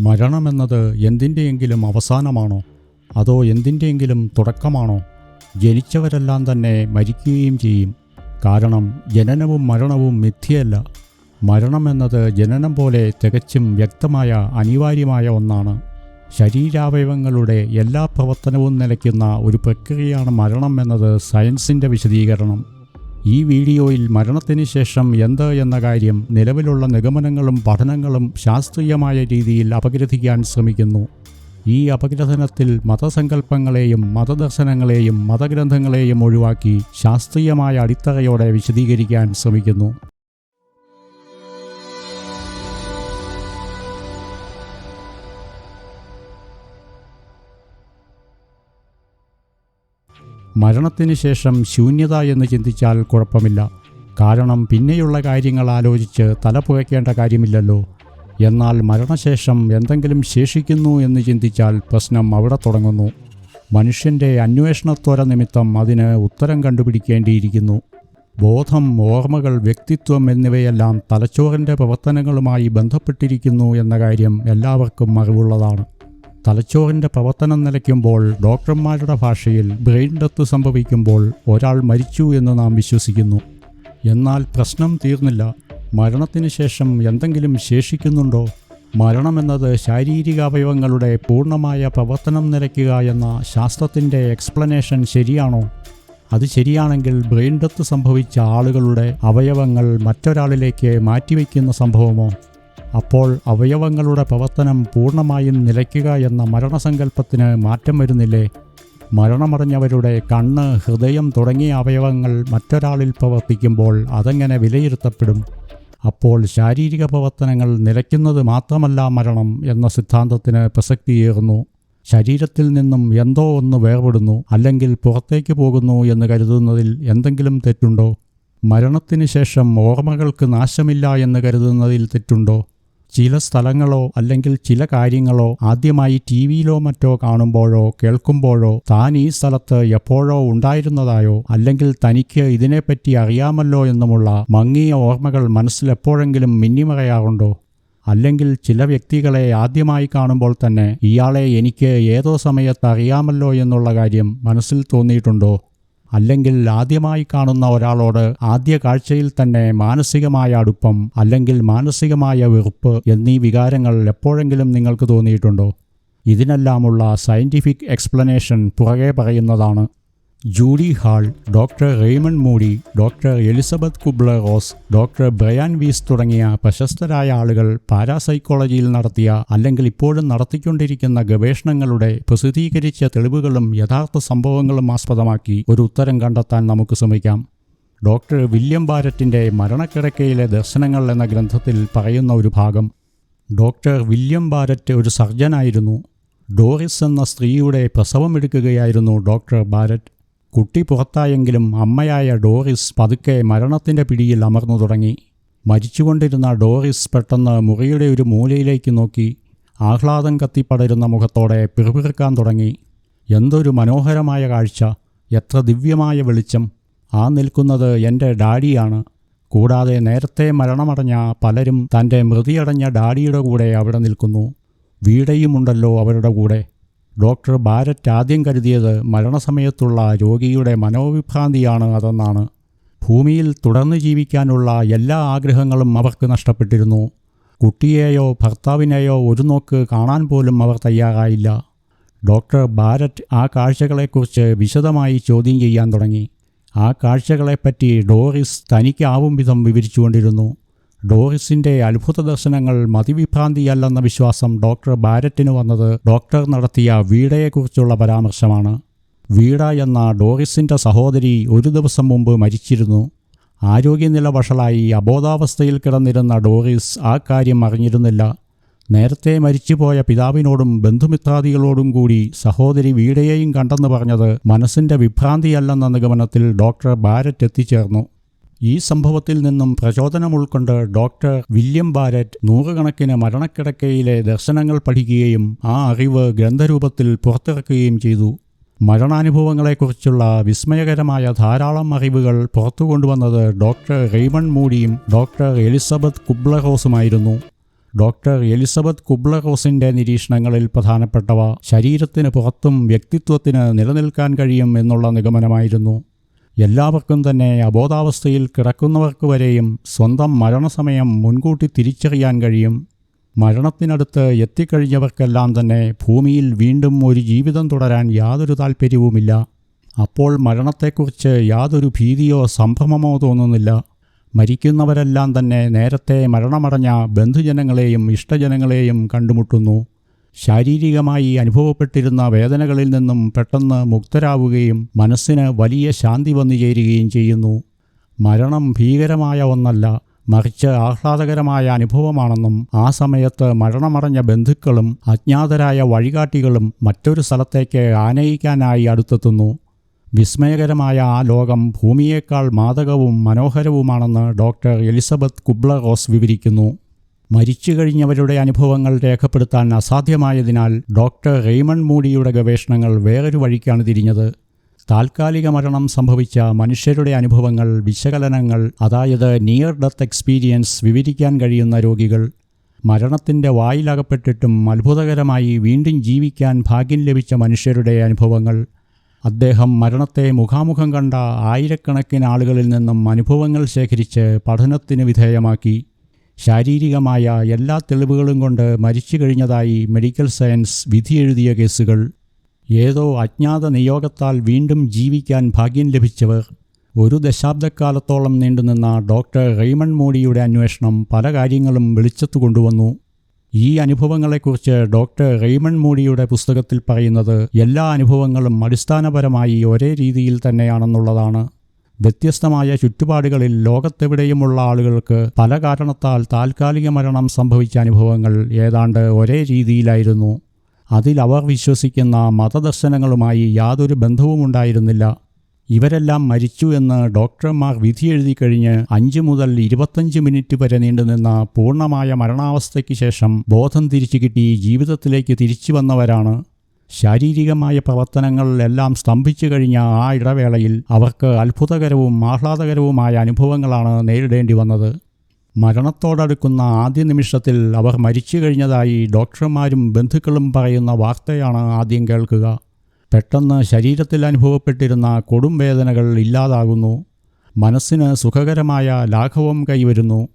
മരണമെന്നത് എന്തിന്റെയെങ്കിലും അവസാനമാണോ? അതോ എന്തിന്റെയെങ്കിലും തുടക്കമാണോ? ജനിച്ചവരെല്ലാം തന്നെ മരിക്കുകയും ചെയ്യും. കാരണം ജനനവും മരണവും മിഥ്യയല്ല. മരണമെന്നത് ജനനം പോലെ തികച്ചും വ്യക്തമായ അനിവാര്യമായ ഒന്നാണ്. ശരീരാവയവങ്ങളുടെ എല്ലാ പ്രവർത്തനവും നിലയ്ക്കുന്ന ഒരു പ്രക്രിയയാണ് മരണം എന്നത് സയൻസിന്റെ വിശദീകരണം. ഈ വീഡിയോയിൽ മരണത്തിന് ശേഷം എന്ത് എന്ന കാര്യം നിലവിലുള്ള നിഗമനങ്ങളും പഠനങ്ങളും ശാസ്ത്രീയമായ രീതിയിൽ അപഗ്രഥിക്കാൻ ശ്രമിക്കുന്നു. ഈ അപഗ്രഥനത്തിൽ മതസങ്കല്പങ്ങളെയും മതദർശനങ്ങളെയും മതഗ്രന്ഥങ്ങളെയും ഒഴിവാക്കി ശാസ്ത്രീയമായ അടിത്തറയോടെ വിശദീകരിക്കാൻ ശ്രമിക്കുന്നു. മരണത്തിന് ശേഷം ശൂന്യത എന്ന് ചിന്തിച്ചാൽ കുഴപ്പമില്ല. കാരണം പിന്നെയുള്ള കാര്യങ്ങൾ ആലോചിച്ച് തല പുകയ്ക്കേണ്ട കാര്യമില്ലല്ലോ. എന്നാൽ മരണശേഷം എന്തെങ്കിലും ശേഷിക്കുന്നു എന്ന് ചിന്തിച്ചാൽ പ്രശ്നം അവിടെ തുടങ്ങുന്നു. മനുഷ്യന്റെ അന്വേഷണത്വര നിമിത്തം അതിന് ഉത്തരം കണ്ടുപിടിക്കേണ്ടിയിരിക്കുന്നു. ബോധം ഓർമ്മകൾ വ്യക്തിത്വം എന്നിവയെല്ലാം തലച്ചോറിന്റെ പ്രവർത്തനങ്ങളുമായി ബന്ധപ്പെട്ടിരിക്കുന്നു എന്ന കാര്യം എല്ലാവർക്കും അറിവുള്ളതാണ്. തലച്ചോറിന്റെ പ്രവർത്തനം നിലയ്ക്കുമ്പോൾ ഡോക്ടർമാരുടെ ഭാഷയിൽ ബ്രെയിൻ ഡെത്ത് സംഭവിക്കുമ്പോൾ ഒരാൾ മരിച്ചു എന്ന് നാം വിശ്വസിക്കുന്നു. എന്നാൽ പ്രശ്നം തീർന്നില്ല. മരണത്തിന് ശേഷം എന്തെങ്കിലും ശേഷിക്കുന്നുണ്ടോ? മരണമെന്നത് ശാരീരിക അവയവങ്ങളുടെ പൂർണമായ പ്രവർത്തനം നിലയ്ക്കുക എന്ന ശാസ്ത്രത്തിന്റെ എക്സ്പ്ലനേഷൻ ശരിയാണോ? അത് ശരിയാണെങ്കിൽ ബ്രെയിൻ ഡെത്ത് സംഭവിച്ച ആളുകളുടെ അവയവങ്ങൾ മറ്റൊരാളിലേക്ക് മാറ്റിവെക്കുന്ന സംഭവമോ? അപ്പോൾ അവയവങ്ങളുടെ പ്രവർത്തനം പൂർണമായും നിലയ്ക്കുക എന്ന മരണസങ്കല്പത്തിന് മാറ്റം വരുന്നില്ലേ? മരണമടഞ്ഞവരുടെ കണ്ണ് ഹൃദയം തുടങ്ങിയ അവയവങ്ങൾ മറ്റൊരാളിൽ പ്രവർത്തിക്കുമ്പോൾ അതെങ്ങനെ വിലയിരുത്തപ്പെടും? അപ്പോൾ ശാരീരിക പ്രവർത്തനങ്ങൾ നിലയ്ക്കുന്നത് മാത്രമല്ല മരണം എന്ന സിദ്ധാന്തത്തിന് പ്രസക്തിയേറുന്നു. ശരീരത്തിൽ നിന്നും എന്തോ ഒന്ന് വേർപെടുന്നു അല്ലെങ്കിൽ പുറത്തേക്ക് പോകുന്നു എന്ന് കരുതുന്നതിൽ എന്തെങ്കിലും തെറ്റുണ്ടോ? മരണത്തിന് ശേഷം ഓർമ്മകൾക്ക് നാശമില്ല എന്ന് കരുതുന്നതിൽ തെറ്റുണ്ടോ? ചില സ്ഥലങ്ങളോ അല്ലെങ്കിൽ ചില കാര്യങ്ങളോ ആദ്യമായി ടി വിയിലോ മറ്റോ കാണുമ്പോഴോ കേൾക്കുമ്പോഴോ താൻ ഈ സ്ഥലത്ത് എപ്പോഴോ ഉണ്ടായിരുന്നതായോ അല്ലെങ്കിൽ തനിക്ക് ഇതിനെപ്പറ്റി അറിയാമല്ലോ എന്നുമുള്ള മങ്ങിയ ഓർമ്മകൾ മനസ്സിലെപ്പോഴെങ്കിലും മിന്നിമറയാറുണ്ടോ? അല്ലെങ്കിൽ ചില വ്യക്തികളെ ആദ്യമായി കാണുമ്പോൾ തന്നെ ഇയാളെ എനിക്ക് ഏതോ സമയത്ത് അറിയാമല്ലോ എന്നുള്ള കാര്യം മനസ്സിൽ തോന്നിയിട്ടുണ്ടോ? അല്ലെങ്കിൽ ആദ്യമായി കാണുന്ന ഒരാളോട് ആദ്യ കാഴ്ചയിൽ തന്നെ മാനസികമായ അടുപ്പം അല്ലെങ്കിൽ മാനസികമായ വെറുപ്പ് എന്നീ വികാരങ്ങൾ എപ്പോഴെങ്കിലും നിങ്ങൾക്ക് തോന്നിയിട്ടുണ്ടോ? ഇതിനെല്ലാമുള്ള സയന്റിഫിക് എക്സ്പ്ലനേഷൻ പുറകെ പറയുന്നതാണ്. Judy Hall doctor Raymond Moody doctor Elizabeth Kubler Ross doctor Brian Weiss തുടങ്ങിയ പ്രശസ്തരായ ആളുകൾ പാരാസൈക്കോളജിയിൽ നടത്തിയ അല്ലെങ്കിൽ ഇപ്പോഴും നടത്തിക്കൊണ്ടിരിക്കുന്ന ഗവേഷണങ്ങളുടെ പ്രസിദ്ധീകരിച്ച തെളിവുകളും യഥാർത്ഥ സംഭവങ്ങളും ആസ്പദമാക്കി ഒരു ഉത്തരം കണ്ടെത്താൻ നമുക്ക് ശ്രമിക്കാം. ഡോക്ടർ വില്യം ബാരറ്റിന്റെ മരണക്കിടക്കയിലെ ദർശനങ്ങൾ എന്ന ഗ്രന്ഥത്തിൽ പറയുന്ന ഒരു ഭാഗം. ഡോക്ടർ വില്യം ബാരറ്റ് ഒരു സർജനായിരുന്നു. ഡോറിസ് എന്ന സ്ത്രീയുടെ പ്രസവമെടുക്കുകയായിരുന്നു ഡോക്ടർ ബാരറ്റ് കുട്ടി പുറത്തായെങ്കിലും അമ്മയായ ഡോറിസ് പതുക്കെ മരണത്തിന്റെ പിടിയിൽ അമർന്നു തുടങ്ങി. മരിച്ചുകൊണ്ടിരുന്ന ഡോറിസ് പെട്ടെന്ന് മുറിയുടെ ഒരു മൂലയിലേക്ക് നോക്കി ആഹ്ലാദം കത്തിപ്പടരുന്ന മുഖത്തോടെ പിറുപിറുക്കാൻ തുടങ്ങി. എന്തൊരു മനോഹരമായ കാഴ്ച. എത്ര ദിവ്യമായ വെളിച്ചം. ആ നിൽക്കുന്നത് എന്റെ ഡാഡിയാണ്. കൂടാതെ നേരത്തെ മരണമടഞ്ഞ പലരും തന്റെ മൃതിയടഞ്ഞ ഡാഡിയുടെ കൂടെ അവിടെ നിൽക്കുന്നു. വീടയുമുണ്ടല്ലോ അവരുടെ കൂടെ. ഡോക്ടർ ബാരറ്റ് ആദ്യം കരുതിയത് മരണസമയത്തുള്ള രോഗിയുടെ മനോവിഭ്രാന്തിയാണ് അതെന്നാണ്. ഭൂമിയിൽ തുടർന്ന് ജീവിക്കാനുള്ള എല്ലാ ആഗ്രഹങ്ങളും അവർക്ക് നഷ്ടപ്പെട്ടിരുന്നു. കുട്ടിയെയോ ഭർത്താവിനെയോ ഒരു നോക്ക് കാണാൻ പോലും അവർ തയ്യാറായില്ല. ഡോക്ടർ ബാരറ്റ് ആ കാഴ്ചകളെക്കുറിച്ച് വിശദമായി ചോദ്യം ചെയ്യാൻ തുടങ്ങി. ആ കാഴ്ചകളെപ്പറ്റി ഡോറിസ് തനിക്കാവും വിധം വിവരിച്ചുകൊണ്ടിരുന്നു. ഡോറിസിന്റെ അത്ഭുത ദർശനങ്ങൾ മതിവിഭ്രാന്തിയല്ലെന്ന വിശ്വാസം ഡോക്ടർ ബാരറ്റിന് വന്നത് ഡോക്ടർ നടത്തിയ വീടയെക്കുറിച്ചുള്ള പരാമർശമാണ്. വീട എന്ന ഡോറിസിന്റെ സഹോദരി ഒരു ദിവസം മുമ്പ് മരിച്ചിരുന്നു. ആരോഗ്യനില വഷളായി അബോധാവസ്ഥയിൽ കിടന്നിരുന്ന ഡോറിസ് ആ കാര്യം അറിഞ്ഞിരുന്നില്ല. നേരത്തെ മരിച്ചുപോയ പിതാവിനോടും ബന്ധുമിത്രാദികളോടും കൂടി സഹോദരി വീടയെയും കണ്ടെന്ന് പറഞ്ഞത് മനസ്സിന്റെ വിഭ്രാന്തിയല്ലെന്ന നിഗമനത്തിൽ ഡോക്ടർ ബാരറ്റ് എത്തിച്ചേർന്നു. ഈ സംഭവത്തിൽ നിന്നും പ്രചോദനം ഉൾക്കൊണ്ട് ഡോക്ടർ വില്യം ബാരറ്റ് നൂറുകണക്കിന് മരണക്കിടക്കയിലെ ദർശനങ്ങൾ പഠിക്കുകയും ആ അറിവ് ഗ്രന്ഥരൂപത്തിൽ പുറത്തിറക്കുകയും ചെയ്തു. മരണാനുഭവങ്ങളെക്കുറിച്ചുള്ള വിസ്മയകരമായ ധാരാളം അറിവുകൾ പുറത്തു കൊണ്ടുവന്നത് ഡോക്ടർ റെയ്മൺ മൂഡിയും ഡോക്ടർ എലിസബത്ത് കുബ്ലറോസുമായിരുന്നു. ഡോക്ടർ എലിസബത്ത് കുബ്ലറോസിന്റെ നിരീക്ഷണങ്ങളിൽ പ്രധാനപ്പെട്ടവ ശരീരത്തിന് പുറത്തും വ്യക്തിത്വത്തിന് നിലനിൽക്കാൻ കഴിയും എന്നുള്ള നിഗമനമായിരുന്നു. എല്ലാവർക്കും തന്നെ അബോധാവസ്ഥയിൽ കിടക്കുന്നവർക്ക് വരെയും സ്വന്തം മരണസമയം മുൻകൂട്ടി തിരിച്ചറിയാൻ കഴിയും. മരണത്തിനടുത്ത് എത്തിക്കഴിഞ്ഞവർക്കെല്ലാം തന്നെ ഭൂമിയിൽ വീണ്ടും ഒരു ജീവിതം തുടരാൻ യാതൊരു താൽപ്പര്യവുമില്ല അപ്പോൾ മരണത്തെക്കുറിച്ച് യാതൊരു ഭീതിയോ സംഭ്രമമോ തോന്നുന്നില്ല. മരിക്കുന്നവരെല്ലാം തന്നെ നേരത്തെ മരണമടഞ്ഞ ബന്ധുജനങ്ങളെയും ഇഷ്ടജനങ്ങളെയും കണ്ടുമുട്ടുന്നു. ശാരീരികമായി അനുഭവപ്പെട്ടിരുന്ന വേദനകളിൽ നിന്നും പെട്ടെന്ന് മുക്തരാവുകയും മനസ്സിന് വലിയ ശാന്തി വന്നു ചേരുകയും ചെയ്യുന്നു. മരണം ഭീകരമായ ഒന്നല്ല മറിച്ച് ആഹ്ലാദകരമായ അനുഭവമാണെന്നും ആ സമയത്ത് മരണമടഞ്ഞ ബന്ധുക്കളും അജ്ഞാതരായ വഴികാട്ടികളും മറ്റൊരു സ്ഥലത്തേക്ക് ആനയിക്കാനായി അടുത്തെത്തുന്നു. വിസ്മയകരമായ ആ ലോകം ഭൂമിയേക്കാൾ മാതകവും മനോഹരവുമാണെന്ന് ഡോക്ടർ എലിസബത്ത് കുബ്ലറോസ് വിവരിക്കുന്നു. മരിച്ചു കഴിഞ്ഞവരുടെ അനുഭവങ്ങൾ രേഖപ്പെടുത്താൻ അസാധ്യമായതിനാൽ ഡോക്ടർ റെയ്മൺ മൂഡിയുടെ ഗവേഷണങ്ങൾ വേറൊരു വഴിക്കാണ് തിരിഞ്ഞത്. താൽക്കാലിക മരണം സംഭവിച്ച മനുഷ്യരുടെ അനുഭവങ്ങൾ വിശകലനങ്ങൾ അതായത് നിയർ ഡെത്ത് എക്സ്പീരിയൻസ് വിവരിക്കാൻ കഴിയുന്ന രോഗികൾ മരണത്തിന്റെ വായിലകപ്പെട്ടിട്ടും അത്ഭുതകരമായി വീണ്ടും ജീവിക്കാൻ ഭാഗ്യം ലഭിച്ച മനുഷ്യരുടെ അനുഭവങ്ങൾ അദ്ദേഹം മരണത്തെ മുഖാമുഖം കണ്ട ആയിരക്കണക്കിന് ആളുകളിൽ നിന്നും അനുഭവങ്ങൾ ശേഖരിച്ച് പഠനത്തിന് വിധേയമാക്കി. ശാരീരികമായ എല്ലാ തെളിവുകളും കൊണ്ട് മരിച്ചു കഴിഞ്ഞതായി മെഡിക്കൽ സയൻസ് വിധിയെഴുതിയ കേസുകൾ. ഏതോ അജ്ഞാത നിയോഗത്താൽ വീണ്ടും ജീവിക്കാൻ ഭാഗ്യം ലഭിച്ചവർ. ഒരു ദശാബ്ദക്കാലത്തോളം നീണ്ടുനിന്ന ഡോക്ടർ റെയ്മൺ മോഡിയുടെ അന്വേഷണം പല കാര്യങ്ങളും വെളിച്ചത്തു കൊണ്ടുവന്നു. ഈ അനുഭവങ്ങളെക്കുറിച്ച് ഡോക്ടർ റെയ്മൺ മോഡിയുടെ പുസ്തകത്തിൽ പറയുന്നത് എല്ലാ അനുഭവങ്ങളും അടിസ്ഥാനപരമായി ഒരേ രീതിയിൽ തന്നെയാണെന്നുള്ളതാണ്. വ്യത്യസ്തമായ ചുറ്റുപാടുകളിൽ ലോകത്തെവിടെയുമുള്ള ആളുകൾക്ക് പല കാരണത്താൽ താൽക്കാലിക മരണം സംഭവിച്ച അനുഭവങ്ങൾ ഏതാണ്ട് ഒരേ രീതിയിലായിരുന്നു. അതിൽ അവർ വിശ്വസിക്കുന്ന മതദർശനങ്ങളുമായി യാതൊരു ബന്ധവും ഉണ്ടായിരുന്നില്ല. ഇവരെല്ലാം മരിച്ചു എന്ന് ഡോക്ടർമാർ വിധി എഴുതി കഴിഞ്ഞ് അഞ്ച് മുതൽ ഇരുപത്തഞ്ച് മിനിറ്റ് വരെ നീണ്ടുനിന്ന പൂർണമായ മരണാവസ്ഥയ്ക്ക് ശേഷം ബോധം തിരിച്ചു കിട്ടി ജീവിതത്തിലേക്ക് തിരിച്ചു വന്നവരാണ്. ശാരീരികമായ പ്രവർത്തനങ്ങളിലെല്ലാം സ്തംഭിച്ചു കഴിഞ്ഞ ആ ഇടവേളയിൽ അവർക്ക് അത്ഭുതകരവും ആഹ്ലാദകരവുമായ അനുഭവങ്ങളാണ് നേരിടേണ്ടി വന്നത്. മരണത്തോടടുക്കുന്ന ആദ്യ നിമിഷത്തിൽ അവർ മരിച്ചു കഴിഞ്ഞതായി ഡോക്ടർമാരും ബന്ധുക്കളും പറയുന്ന വാർത്തയാണ് ആദ്യം കേൾക്കുക. പെട്ടെന്ന് ശരീരത്തിൽ അനുഭവപ്പെട്ടിരുന്ന കൊടും വേദനകൾ ഇല്ലാതാകുന്നു. മനസ്സിന് സുഖകരമായ ലാഘവം കൈവരുന്നു.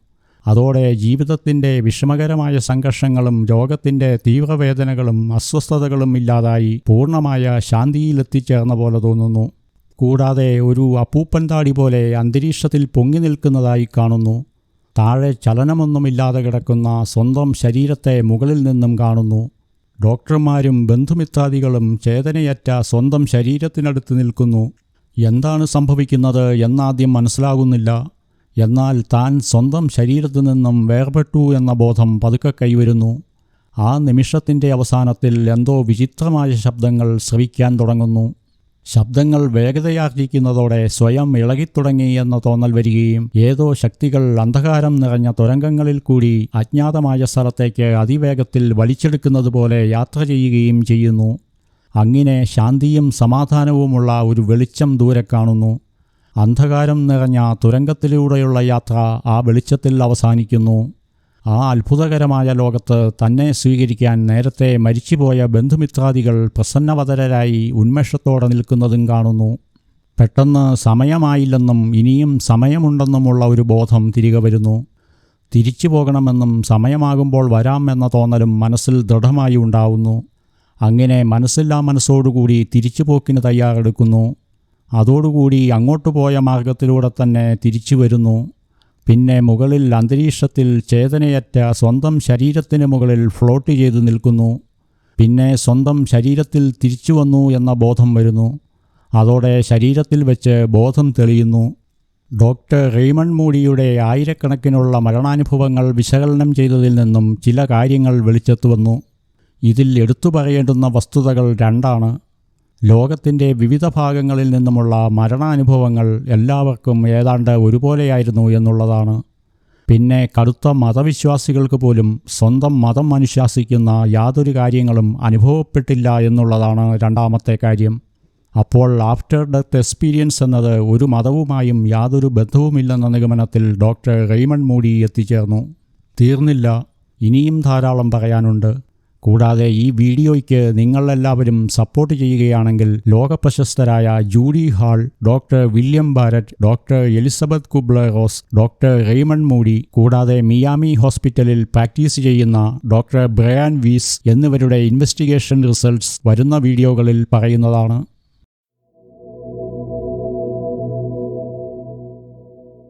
അതോടെ ജീവിതത്തിന്റെ വിഷമകരമായ സംഘർഷങ്ങളും രോഗത്തിന്റെ തീവ്രവേദനകളും അസ്വസ്ഥതകളും ഇല്ലാതായി പൂർണമായ ശാന്തിയിലെത്തിച്ചേർന്ന പോലെ തോന്നുന്നു. കൂടാതെ ഒരു അപ്പൂപ്പൻ താടി പോലെ അന്തരീക്ഷത്തിൽ പൊങ്ങി നിൽക്കുന്നതായി കാണുന്നു. താഴെ ചലനമൊന്നുമില്ലാതെ കിടക്കുന്ന സ്വന്തം ശരീരത്തെ മുകളിൽ നിന്നും കാണുന്നു. ഡോക്ടർമാരും ബന്ധുമിത്രാദികളും ചേതനയറ്റ സ്വന്തം ശരീരത്തിനടുത്ത് നിൽക്കുന്നു. എന്താണ് സംഭവിക്കുന്നത് എന്നാദ്യം മനസ്സിലാകുന്നില്ല. എന്നാൽ താൻ സ്വന്തം ശരീരത്തു നിന്നും വേർപെട്ടു എന്ന ബോധം പതുക്കെ കൈവരുന്നു. ആ നിമിഷത്തിന്റെ അവസാനത്തിൽ എന്തോ വിചിത്രമായ ശബ്ദങ്ങൾ ശ്രവിക്കാൻ തുടങ്ങുന്നു. ശബ്ദങ്ങൾ വേഗതയാർജിക്കുന്നതോടെ സ്വയം ഇളകിത്തുടങ്ങി എന്ന തോന്നൽ വരികയും ഏതോ ശക്തികൾ അന്ധകാരം നിറഞ്ഞ തുരങ്കങ്ങളിൽ കൂടി അജ്ഞാതമായ സ്ഥലത്തേക്ക് അതിവേഗത്തിൽ വലിച്ചെടുക്കുന്നത് പോലെ യാത്ര ചെയ്യുകയും ചെയ്യുന്നു. അങ്ങനെ ശാന്തിയും സമാധാനവുമുള്ള ഒരു വെളിച്ചം ദൂരെ കാണുന്നു. അന്ധകാരം നിറഞ്ഞ തുരങ്കത്തിലൂടെയുള്ള യാത്ര ആ വെളിച്ചത്തിൽ അവസാനിക്കുന്നു. ആ അത്ഭുതകരമായ ലോകത്ത് തന്നെ സ്വീകരിക്കാൻ നേരത്തെ മരിച്ചുപോയ ബന്ധുമിത്രാദികൾ പ്രസന്നവതരായി ഉന്മേഷത്തോടെ നിൽക്കുന്നതും കാണുന്നു. പെട്ടെന്ന് സമയമായില്ലെന്നും ഇനിയും സമയമുണ്ടെന്നുമുള്ള ഒരു ബോധം തിരികെ വരുന്നു. തിരിച്ചു പോകണമെന്നും സമയമാകുമ്പോൾ വരാം എന്ന തോന്നലും മനസ്സിൽ ദൃഢമായി ഉണ്ടാവുന്നു. അങ്ങനെ മനസ്സില്ലാ മനസ്സോടുകൂടി തിരിച്ചുപോക്കിന് തയ്യാറെടുക്കുന്നു. അതോടുകൂടി അങ്ങോട്ട് പോയ മാർഗത്തിലൂടെ തന്നെ തിരിച്ചു വരുന്നു. പിന്നെ മുകളിൽ അന്തരീക്ഷത്തിൽ ചേതനയറ്റ സ്വന്തം ശരീരത്തിന് മുകളിൽ ഫ്ലോട്ട് ചെയ്തു നിൽക്കുന്നു. പിന്നെ സ്വന്തം ശരീരത്തിൽ തിരിച്ചു വന്നു എന്ന ബോധം വരുന്നു. അതോടെ ശരീരത്തിൽ വെച്ച് ബോധം തെളിയുന്നു. ഡോക്ടർ റീമൺ മൂടിയുടെ ആയിരക്കണക്കിനുള്ള മരണാനുഭവങ്ങൾ വിശകലനം ചെയ്തതിൽ നിന്നും ചില കാര്യങ്ങൾ വെളിച്ചത്തു വന്നു. ഇതിൽ എടുത്തു പറയേണ്ടുന്ന വസ്തുതകൾ രണ്ടാണ്. ലോകത്തിന്റെ വിവിധ ഭാഗങ്ങളിൽ നിന്നുമുള്ള മരണാനുഭവങ്ങൾ എല്ലാവർക്കും ഏതാണ്ട് ഒരുപോലെയായിരുന്നു എന്നുള്ളതാണ്. പിന്നെ കടുത്ത മതവിശ്വാസികൾക്ക് പോലും സ്വന്തം മതം അനുശാസിക്കുന്ന യാതൊരു കാര്യങ്ങളും അനുഭവപ്പെട്ടില്ല എന്നുള്ളതാണ് രണ്ടാമത്തെ കാര്യം. അപ്പോൾ ആഫ്റ്റർ ഡെത്ത് എക്സ്പീരിയൻസ് എന്നത് ഒരു മതവുമായും യാതൊരു ബന്ധവുമില്ലെന്ന നിഗമനത്തിൽ ഡോക്ടർ റെയ്മൺ മൂടി എത്തിച്ചേർന്നു. തീർന്നില്ല. ഇനിയും ധാരാളം പറയാനുണ്ട്. കൂടാതെ ഈ വീഡിയോയ്ക്ക് നിങ്ങളെല്ലാവരും സപ്പോർട്ട് ചെയ്യുകയാണെങ്കിൽ ലോകപ്രശസ്തരായ Judy Hall doctor William Barrett doctor Elizabeth Kubler Ross doctor Raymond Moody കൂടാതെ മിയാമി ഹോസ്പിറ്റലിൽ പ്രാക്ടീസ് ചെയ്യുന്ന ഡോക്ടർ ബ്രയാൻ വീസ് എന്നിവരുടെ ഇൻവെസ്റ്റിഗേഷൻ റിസൾട്ട്സ് വരുന്ന വീഡിയോകളിൽ പറയുന്നതാണ്.